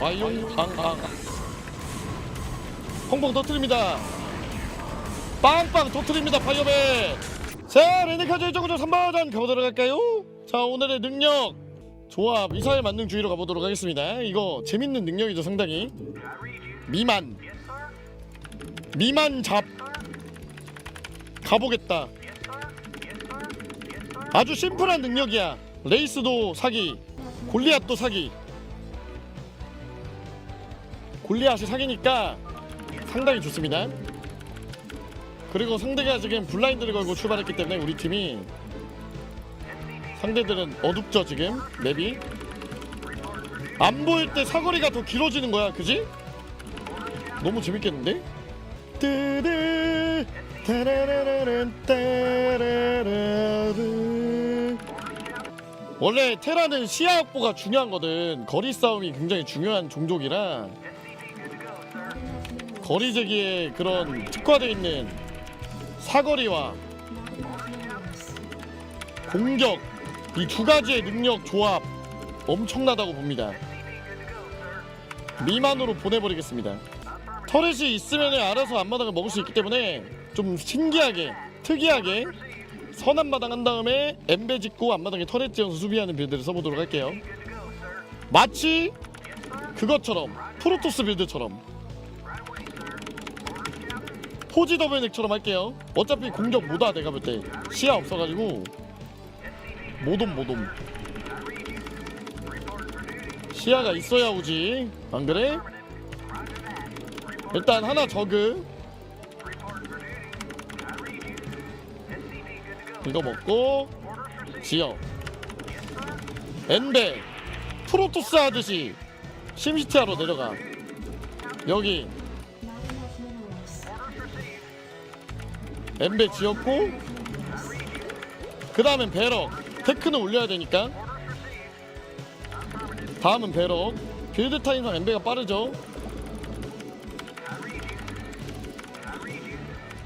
와용 앙앙 펑펑 터트립니다. 빵빵 터트립니다 파이어맨. 자 레니카즈 일정구조 3번전 가보도록 할까요? 자 오늘의 능력. 조합 미사일 만능주의로 가보도록 하겠습니다. 이거 재밌는 능력이죠 상당히. 미만. 미만 잡. 가보겠다. 아주 심플한 능력이야. 레이스도 사기. 골리앗도 사기 골리앗이 사기니까 상당히 좋습니다. 그리고 상대가 지금 블라인드를 걸고 출발했기 때문에 우리 팀이 상대들은 어둡죠 지금? 맵이? 안 보일 때 사거리가 더 길어지는 거야 그지? 너무 재밌겠는데? 원래 테라는 시야 확보가 중요한 거든. 거리 싸움이 굉장히 중요한 종족이라 거리 제기에 그런 특화되어 있는 사거리와 공격 이 두 가지의 능력 조합 엄청나다고 봅니다. 미만으로 보내버리겠습니다. 터렛이 있으면 알아서 앞마당을 먹을 수 있기 때문에 좀 신기하게 특이하게 선한 마당 한 다음에 엠베 짓고 앞마당에 터렛 지어서 수비하는 빌드를 써보도록 할게요. 마치 그것처럼 프로토스 빌드처럼 포지 더블넥처럼 할게요. 어차피 공격 못와 내가 볼 때. 시야 없어가지고. 모돔 모돔. 시야가 있어야 오지. 안 그래? 일단 하나 저그. 이거 먹고. 지어. 엔베 프로토스 하듯이 심시티하러 내려가. 여기 엠베 지었고 그 다음엔 배럭. 테크는 올려야 되니까. 다음은 배럭. 빌드 타임상 엠베가 빠르죠?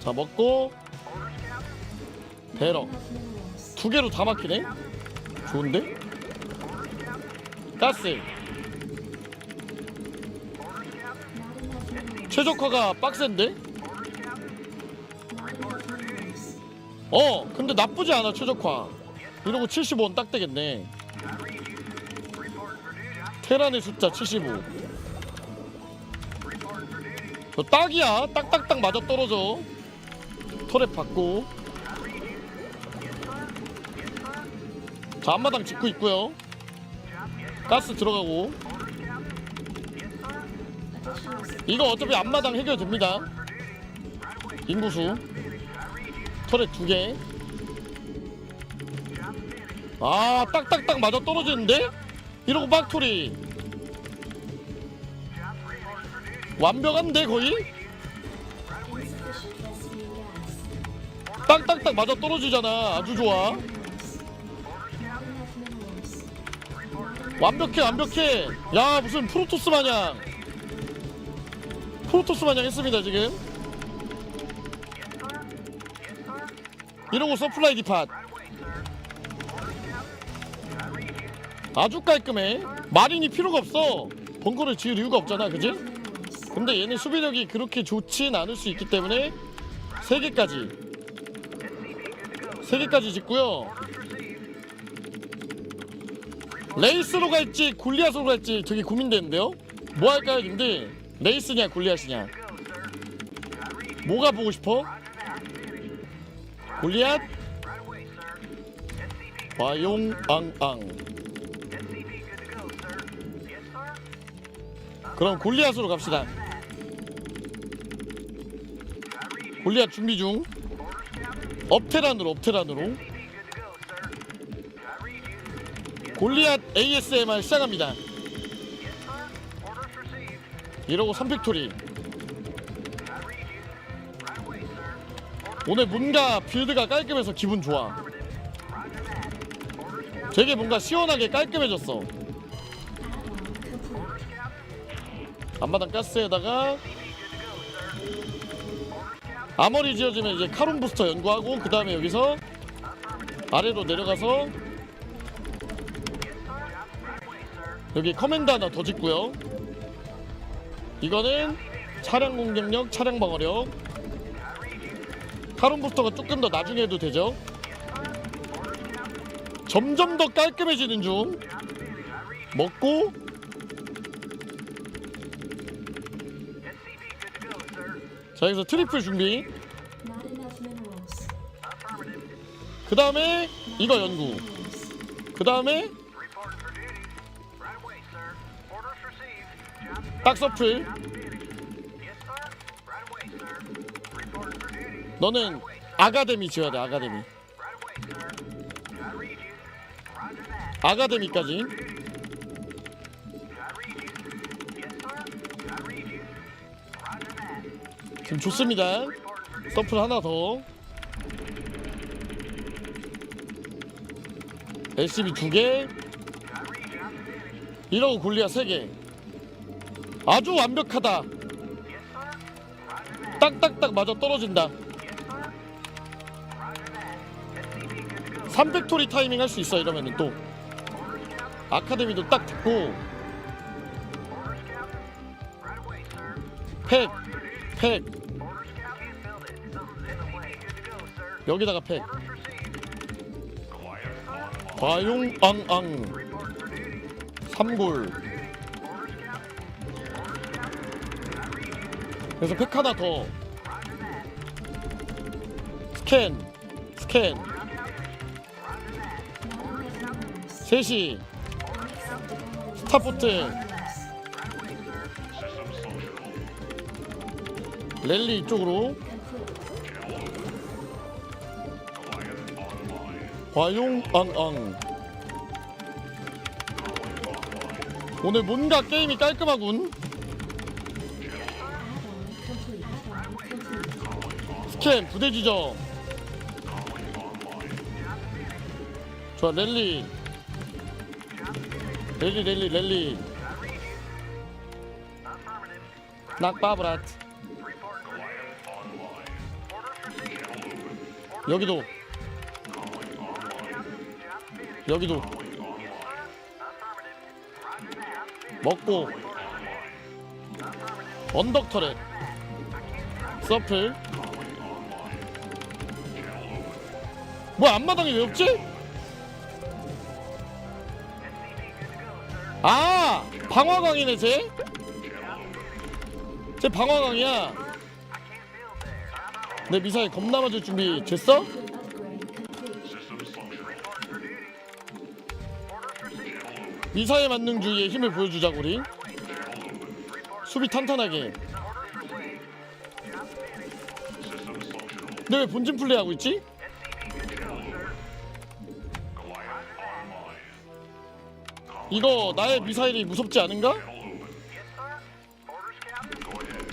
자 먹고. 배럭. 두 개로 다 막히네? 좋은데? 가스. 최적화가 빡센데 어 근데 나쁘지 않아 최적화. 이러고 75원 딱 되겠네. 테란의 숫자 75저 딱이야. 딱딱딱 맞아 떨어져. 터렛 받고. 자 앞마당 짓고 있고요. 가스 들어가고. 이거 어차피 앞마당 해결됩니다. 인구수 터렛 두 개. 아 딱딱딱 맞아 떨어지는데? 이러고 빡토리. 완벽한데 거의? 딱딱딱 맞아 떨어지잖아. 아주 좋아. 완벽해 완벽해. 야 무슨 프로토스 마냥. 프로토스 마냥 했습니다 지금 이러고 서플라이 디팟 아주 깔끔해. 마린이 필요가 없어. 벙커를 지을 이유가 없잖아 그지? 근데 얘는 수비력이 그렇게 좋진 않을 수 있기 때문에 3개까지. 3개까지 짓고요. 레이스로 갈지 골리앗으로 갈지 되게 고민되는데요? 뭐 할까요 님들? 레이스냐 골리앗이냐? 뭐가 보고 싶어? 골리앗? 와용앙앙. 그럼 골리앗으로 갑시다. 골리앗 준비 중. 업테란으로 업테란으로. 골리앗 ASMR 시작합니다. 이러고 3팩토리 오늘 뭔가 빌드가 깔끔해서 기분 좋아. 되게 뭔가 시원하게 깔끔해졌어. 앞마당 가스에다가 아머리 지어지면 이제 카론 부스터 연구하고 그 다음에 여기서 아래로 내려가서 여기 커맨드 하나 더 짓고요. 이거는 차량 공격력, 차량 방어력. 카론 부스터가 조금 더 나중에 해도 되죠. 점점 더 깔끔해지는 중. 먹고 자 여기서 트리플 준비. 그 다음에 이거 연구. 그 다음에 딱 서플. 너는 아가데미 지어야 돼 아가데미. 아가데미까지. 지금 좋습니다. 서플 하나 더. LCB 두 개. 이러고 골리아 세 개. 아주 완벽하다. 딱딱딱 맞아 떨어진다. 300토리 타이밍 할 수 있어 이러면은 또. 아카데미도 딱 듣고. 팩, 팩. 여기다가 팩. 과용 앙앙. 3골. 그래서 팩 하나 더. 스캔 스캔 Not enough minerals. 셋이 Unacceptable. 스타포트 Minerals. 랠리 이쪽으로 과용 앙앙 오늘 뭔가 게임이 깔끔하군. 스캔 부대 지점 좋아 랠리 랠리 랠리 랠리 낙바 브랏 여기도. 여기도. 먹고. 언덕 터렛. 서플. 뭐야 앞마당이 왜 없지? 아 방화광이네 쟤? 쟤 방화광이야 내 미사일 겁나 맞을 준비 됐어? 미사일 만능주의의 힘을 보여주자고 우리 수비 탄탄하게 근데 왜 본진 플레이하고 있지? 이거 나의 미사일이 무섭지 않은가?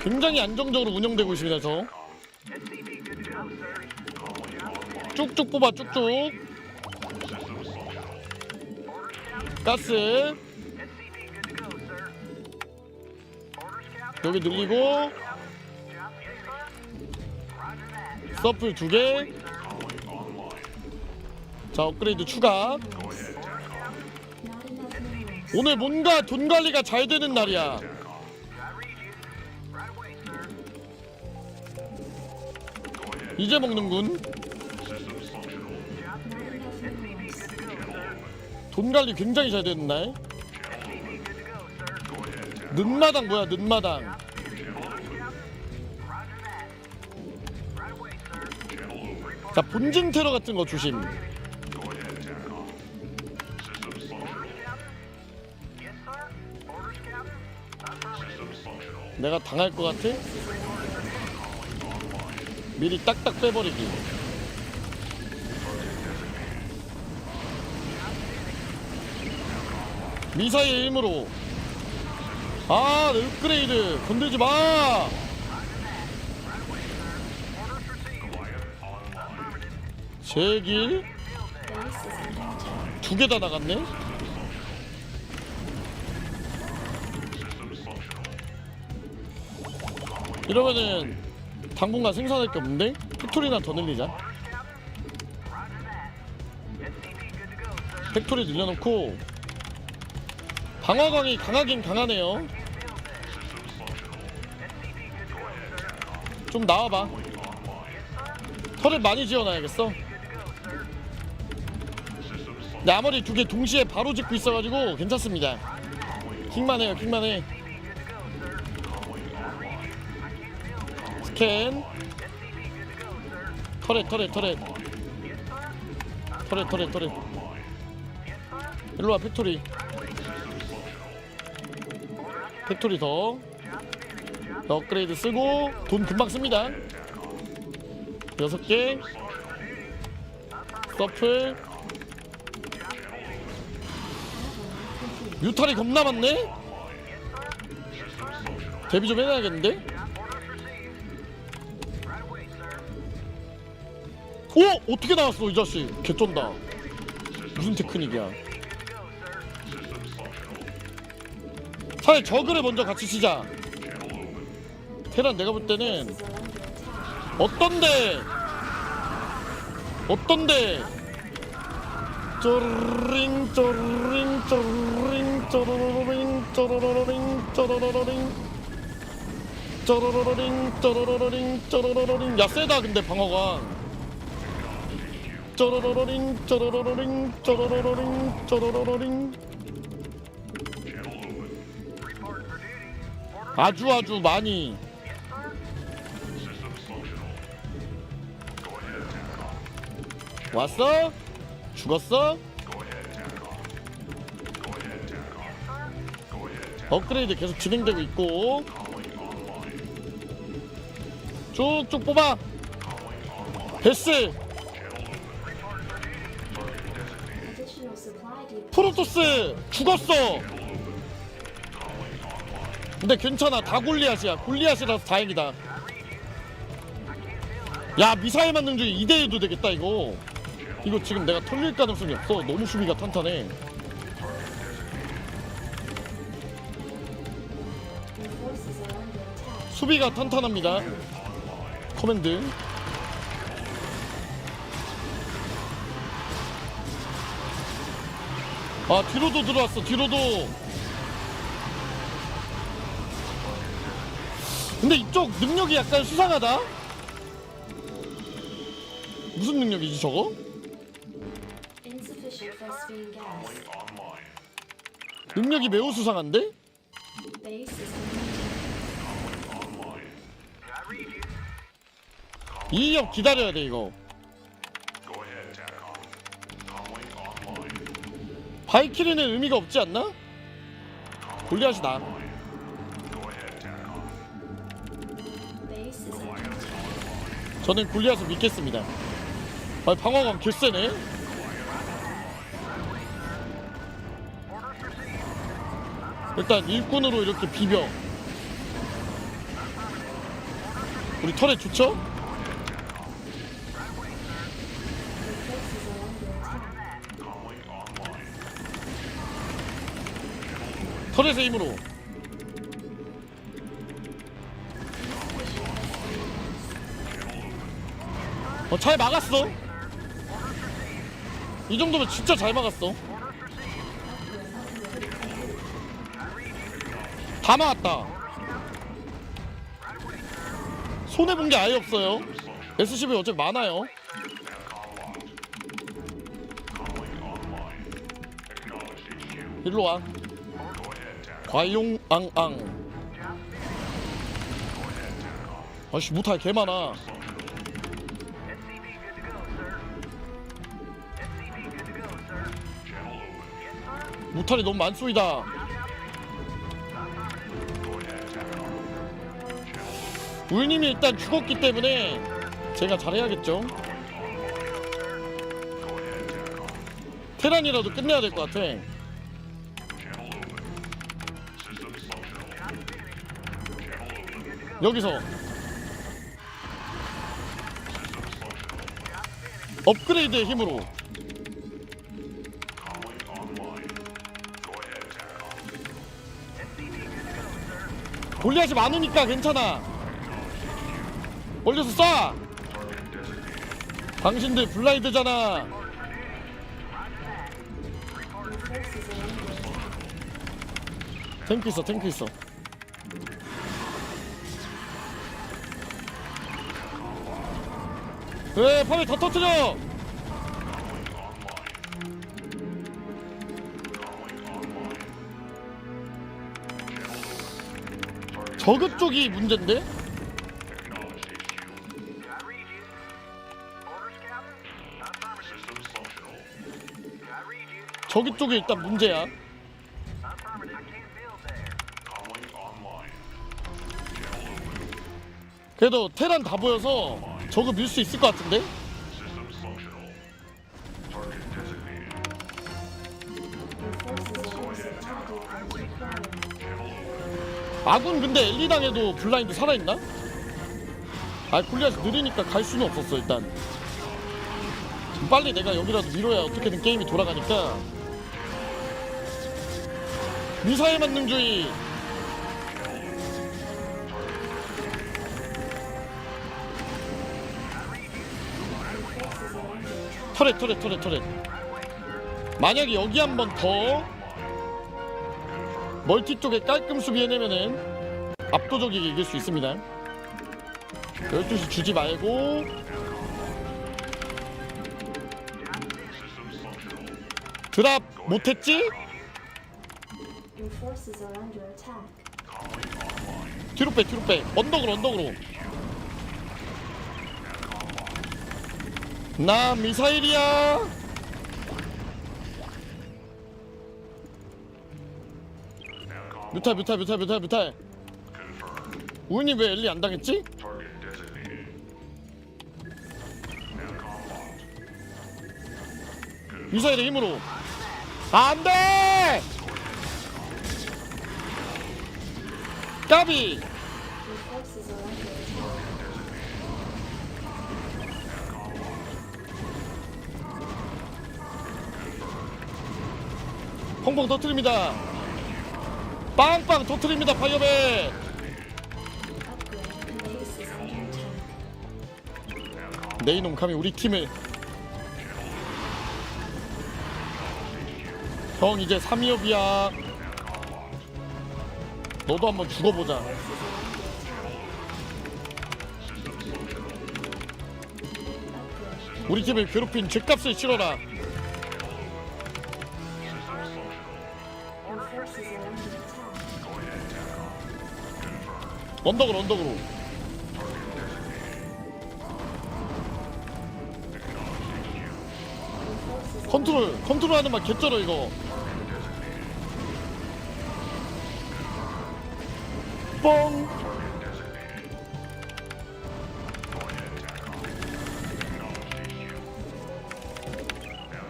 굉장히 안정적으로 운영되고 있습니다 저. 쭉쭉 뽑아 쭉쭉. 가스. 여기 늘리고. 서플 두개. 자 업그레이드 추가. 오늘 뭔가 돈 관리가 잘 되는 날이야. 이제 먹는군. 돈 관리 굉장히 잘 되는 날. 늦마당 뭐야 늦마당? 자 본진 테러 같은 거 조심 내가 당할 것 같아? 미리 딱딱 빼버리기. 미사일 힘으로. 아 업그레이드. 건들지 마. 제길. 두 개 다 나갔네 이러면은 당분간 생산할 게 없는데 팩토리나 더 늘리자. 팩토리 늘려놓고 방어광이 강하긴 강하네요. 좀 나와봐. 털을 많이 지어놔야겠어. 내 아머리 두 개 동시에 바로 짓고 있어가지고 괜찮습니다. 킹만 해요 킹만 해 스캔. 터렛 터렛 터렛. 터렛 터렛 터렛. 일로와 팩토리. 팩토리 더. 업그레이드 쓰고 돈 금방 씁니다. 여섯 개. 서플. 뮤탈이 겁나 많네? 데뷔 좀 해놔야겠는데 오 어떻게 나왔어 이 자식? 개쩐다. 무슨 테크닉이야? 차라리 저그를 먼저 같이 치자. 테란 내가 볼 때는 어떤데? 어떤데? 쪼르링 쪼르링 쪼르링 쪼르르링 쪼르르링 쪼르르링 쪼르르링 쪼르르링 쪼르르링. 야 세다 근데 방어가 쪼르르링 쪼르르링 쪼르르링 쪼르르링. 아주 아주 많이. 왔어? 죽었어? 업그레이드 계속 진행되고 있고. 쭉쭉 뽑아. 베스 프로토스 죽었어. 근데 괜찮아. 다 골리앗이야. 골리앗이라서 다행이다. 야 미사일 만능 중에 2대1도 되겠다 이거. 이거 지금 내가 털릴 가능성이 없어. 너무 수비가 탄탄해. 수비가 탄탄합니다. 커맨드 아 뒤로도 들어왔어 뒤로도 근데 이쪽 능력이 약간 수상하다 무슨 능력이지 저거? 능력이 매우 수상한데? 이역 기다려야 돼 이거 바이키리는 의미가 없지 않나? 골리앗이 나 Base is under attack. 저는 골리앗을 믿겠습니다 아 방어감 개쎄네 일단 일꾼으로 이렇게 비벼 우리 털에 좋죠? 털에서 힘으로. 어, 잘 막았어. 이 정도면 진짜 잘 막았어. 다 막았다. 손해본 게 아예 없어요. SCV 어차피 많아요. 일로 와 과용앙앙. 아씨 무탈 개 많아. 무탈이 너무 많소이다. 울님이 일단 죽었기 때문에 제가 잘해야겠죠? 테란이라도 끝내야 될 것 같아 여기서 업그레이드의 힘으로 골리앗이 많으니까 괜찮아. 멀리서 쏴! 당신들 블라이드잖아. 탱크 있어 탱크 있어 그래 파벨 더 터뜨려 저그 쪽이 문제인데? 저기 쪽이 일단 문제야 그래도 테란 다 보여서 저거 밀 수 있을 것 같은데? 아군 근데 엘리당에도 블라인드 살아있나? 아 굴리아스 느리니까 갈 수는 없었어 일단 좀 빨리 내가 여기라도 밀어야 어떻게든 게임이 돌아가니까 미사일 만능주의 터렛 터렛 터렛 터렛. 만약에 여기 한 번 더 멀티 쪽에 깔끔 수비해내면은 압도적이게 이길 수 있습니다. 12시 주지 말고 드랍 못했지? 뒤로 빼 뒤로 빼. 언덕으로 언덕으로 나 미사일이야. 뮤탈 뮤탈 뮤탈 뮤탈 뮤탈. 우은이 왜 엘리 안 당했지? 미사일의 힘으로. 안돼! 까비 펑펑 터트립니다. 빵빵 터트립니다. 파이어맨. 네이놈 감히 우리 팀을. 형 이제 3위업이야. 너도 한번 죽어보자. 우리 팀을 괴롭힌 죄값을 치러라. 언덕으로 언덕으로. 컨트롤 컨트롤 하는 말 개쩔어 이거. 뻥.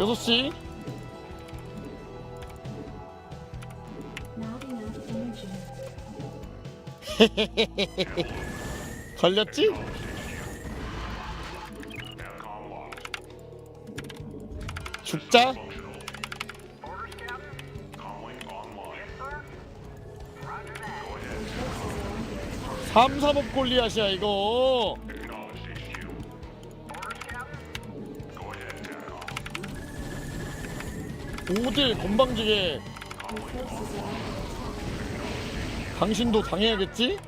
여섯 시 걸렸지? 죽자. 삼삼업 골리앗이야 이거. 오딜 건방지게 당신도 당해야겠지?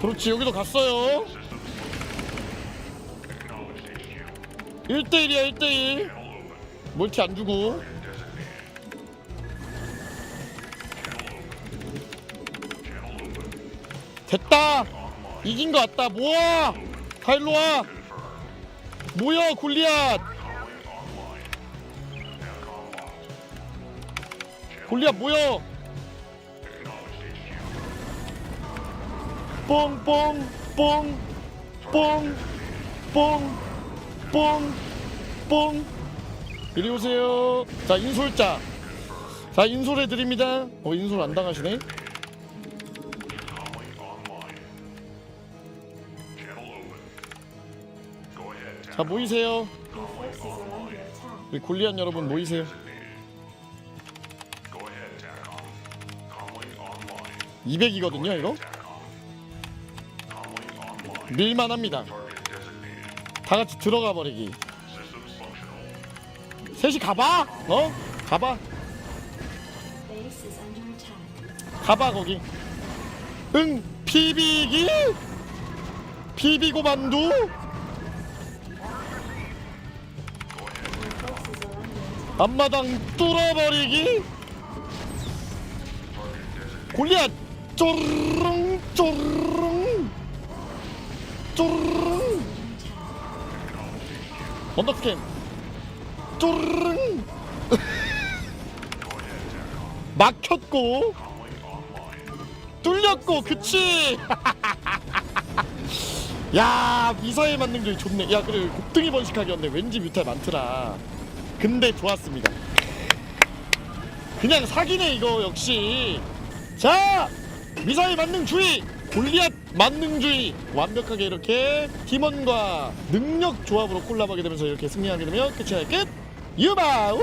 그렇지 여기도 갔어요. 1대1이야 1대1 멀티 안 주고. 됐다! 이긴 거 같다. 모아! 다 일로와! 모여 골리앗 골리앗 모여. 뽕뽕 뽕 뽕 뽕뽕 이리 오세요. 자 인솔자. 자 인솔해 드립니다. 어 인솔 안 당하시네. 자 모이세요. 우리 골리앗 여러분 모이세요 200이거든요 이거? 밀만합니다. 다 같이 들어가 버리기. 셋이 가봐? 어? 가봐. 가봐 거기. 응 피비기? 피비고 만두? 앞마당 뚫어버리기? 골리앗 쪼르릉 쪼르릉 쪼르릉 언더스캔 쪼르릉. 막혔고 뚫렸고 그치? 야 미사일 맞는 게 좋네. 야 그래 곱등이 번식하기였네. 왠지 뮤탈 많더라. 근데 좋았습니다. 그냥 사기네 이거 역시. 자 미사일 만능 주의! 골리앗 만능 주의! 완벽하게 이렇게 팀원과 능력 조합으로 콜라보하게 되면서 이렇게 승리하게 되면 끝이 끝! 유바 우